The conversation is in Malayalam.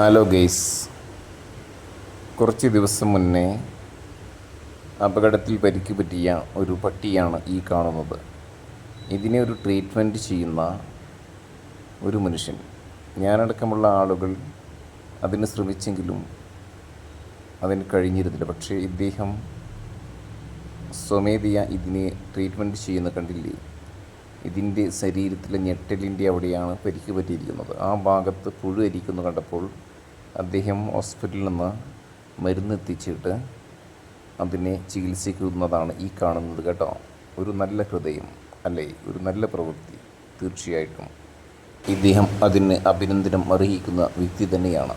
ഹലോ ഗെയ്സ് കുറച്ച് ദിവസം മുന്നേ അപകടത്തിൽ പരിക്ക് പറ്റിയ ഒരു പട്ടിയാണ് ഈ കാണുന്നത്. ഇതിനെ ഒരു ട്രീറ്റ്മെന്റ് ചെയ്യുന്ന ഒരു മനുഷ്യൻ. ഞാനടക്കമുള്ള ആളുകൾ അതിന് ശ്രമിച്ചെങ്കിലും അതിന് കഴിഞ്ഞിരുന്നില്ല. പക്ഷേ ഇദ്ദേഹം സ്വമേധയ ഇതിനെ ട്രീറ്റ്മെന്റ് ചെയ്യുന്ന കണ്ടില്ലേ? ഇതിന്റെ ശരീരത്തിലെ ഞെട്ടലിന്റെ അവിടെയാണ് പരിക്ക് പറ്റിയിരിക്കുന്നത്. ആ ഭാഗത്ത് പുഴു അരിക്കുന്നു കണ്ടപ്പോൾ അദ്ദേഹം ഹോസ്പിറ്റലിൽ നിന്ന് മരുന്ന് എത്തിച്ചിട്ട് അതിനെ ചികിത്സിക്കുന്നതാണ് ഈ കാണുന്നത് കേട്ടോ. ഒരു നല്ല ഹൃദയം അല്ലെ? ഒരു നല്ല പ്രവൃത്തി. തീർച്ചയായിട്ടും. ഇദ്ദേഹം അതിന് അഭിനന്ദനം അർഹിക്കുന്ന വ്യക്തി തന്നെയാണ്.